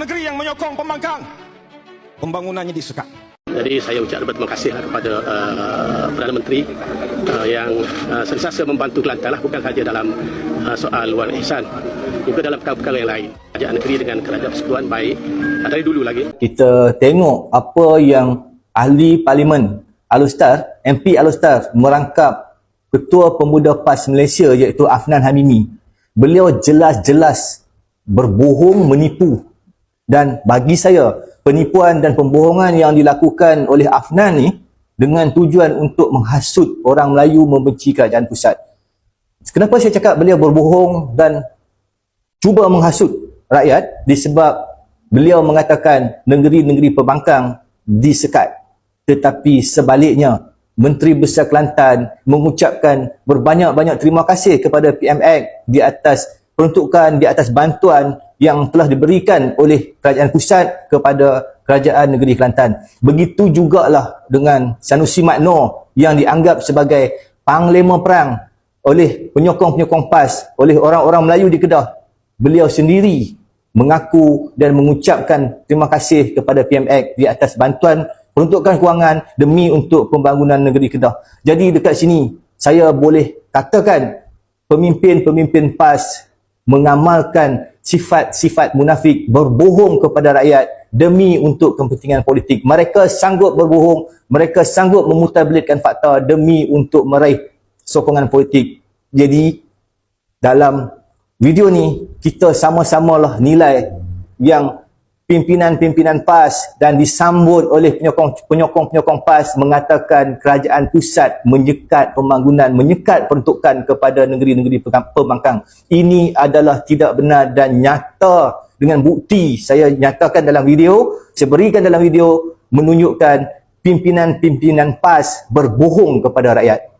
negeri yang menyokong pembangkang, pembangunannya disekat. Jadi saya ucap terima kasih kepada uh, Perdana Menteri uh, yang uh, sentiasa membantu Kelantan lah, bukan sahaja dalam uh, soal luar ihsan, juga dalam perkara-perkara yang lain. Kerajaan negeri dengan kerajaan persekutuan baik uh, dari dulu lagi. kita tengok apa yang ahli parlimen Alustar, MP Alustar merangkap Ketua Pemuda PAS Malaysia iaitu Afnan Hamimi. Beliau jelas-jelas berbohong menipu dan bagi saya penipuan dan pembohongan yang dilakukan oleh Afnan ni dengan tujuan untuk menghasut orang Melayu membenci kerajaan pusat. Kenapa saya cakap beliau berbohong dan cuba menghasut rakyat disebab beliau mengatakan negeri-negeri pembangkang disekat tetapi sebaliknya Menteri Besar Kelantan mengucapkan berbanyak-banyak terima kasih kepada PMX di atas peruntukan di atas bantuan yang telah diberikan oleh kerajaan pusat kepada kerajaan negeri Kelantan. Begitu jugalah dengan Sanusi Makno yang dianggap sebagai panglima perang oleh penyokong-penyokong PAS, oleh orang-orang Melayu di Kedah. Beliau sendiri mengaku dan mengucapkan terima kasih kepada PMX di atas bantuan peruntukan kewangan demi untuk pembangunan negeri Kedah. Jadi dekat sini saya boleh katakan pemimpin-pemimpin PAS mengamalkan sifat-sifat munafik berbohong kepada rakyat demi untuk kepentingan politik. Mereka sanggup berbohong, mereka sanggup memutarbelitkan fakta demi untuk meraih sokongan politik. Jadi dalam video ni kita sama-samalah nilai yang pimpinan-pimpinan PAS dan disambut oleh penyokong-penyokong PAS mengatakan kerajaan pusat menyekat pembangunan, menyekat peruntukan kepada negeri-negeri pembangkang. Ini adalah tidak benar dan nyata dengan bukti saya nyatakan dalam video, saya berikan dalam video menunjukkan pimpinan-pimpinan PAS berbohong kepada rakyat.